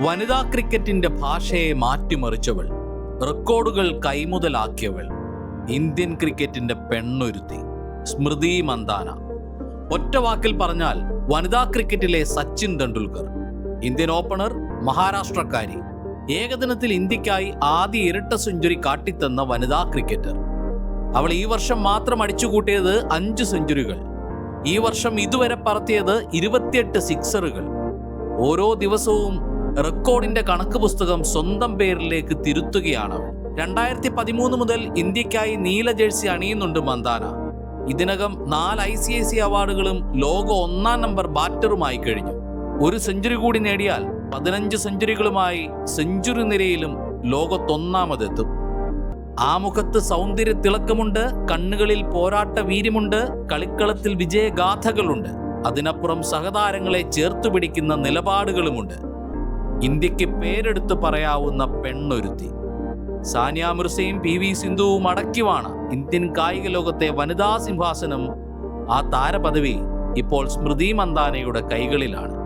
വനിതാ ക്രിക്കറ്റിന്റെ ഭാഷയെ മാറ്റിമറിച്ചവൾ റെക്കോർഡുകൾ കൈമുതലാക്കിയവൾ ഇന്ത്യൻ ക്രിക്കറ്റിന്റെ പെണ്ണൊരുത്തി സ്മൃതി മന്ദാന. ഒറ്റ വാക്കിൽ പറഞ്ഞാൽ വനിതാ ക്രിക്കറ്റിലെ സച്ചിൻ തെണ്ടുൽക്കർ ഇന്ത്യൻ ഓപ്പണർ മഹാരാഷ്ട്രക്കാരി ഏകദിനത്തിൽ ഇന്ത്യക്കായി ആദ്യ ഇരട്ട സെഞ്ചുറി കാട്ടിത്തന്ന വനിതാ ക്രിക്കറ്റർ. അവൾ ഈ വർഷം മാത്രം അടിച്ചുകൂട്ടിയത് അഞ്ച് സെഞ്ചുറികൾ. ഈ വർഷം ഇതുവരെ പറത്തിയത് ഇരുപത്തിയെട്ട് സിക്സറുകൾ. ഓരോ ദിവസവും റെക്കോർഡിന്റെ കണക്ക് പുസ്തകം സ്വന്തം പേരിലേക്ക് തിരുത്തുകയാണ്. രണ്ടായിരത്തി പതിമൂന്ന് മുതൽ ഇന്ത്യക്കായി നീല ജേഴ്സി അണിയുന്നുണ്ട് മന്ദാന. ഇതിനകം നാല് ഐ സി ഐ സി അവാർഡുകളും ലോക ഒന്നാം നമ്പർ ബാറ്ററുമായി കഴിഞ്ഞു. ഒരു സെഞ്ചുറി കൂടി നേടിയാൽ പതിനഞ്ച് സെഞ്ചുറികളുമായി സെഞ്ചുറി നിരയിലും ലോകത്തൊന്നാമതെത്തും. ആ മുഖത്ത് സൗന്ദര്യ തിളക്കമുണ്ട് കണ്ണുകളിൽ പോരാട്ട വീര്യമുണ്ട് കളിക്കളത്തിൽ വിജയഗാഥകളുണ്ട്. അതിനപ്പുറം സഹതാരങ്ങളെ ചേർത്തു പിടിക്കുന്ന നിലപാടുകളുമുണ്ട്. ഇന്ത്യയ്ക്ക് പേരെടുത്ത് പറയാവുന്ന പെണ്ണൊരുത്തി. സാനിയ മിർസയും പി വി സിന്ധുവും അടക്കിവാണ് ഇന്ത്യൻ കായിക ലോകത്തെ വനിതാ സിംഹാസനം ആ താരപദവി ഇപ്പോൾ സ്മൃതി മന്ദാനയുടെ കൈകളിലാണ്.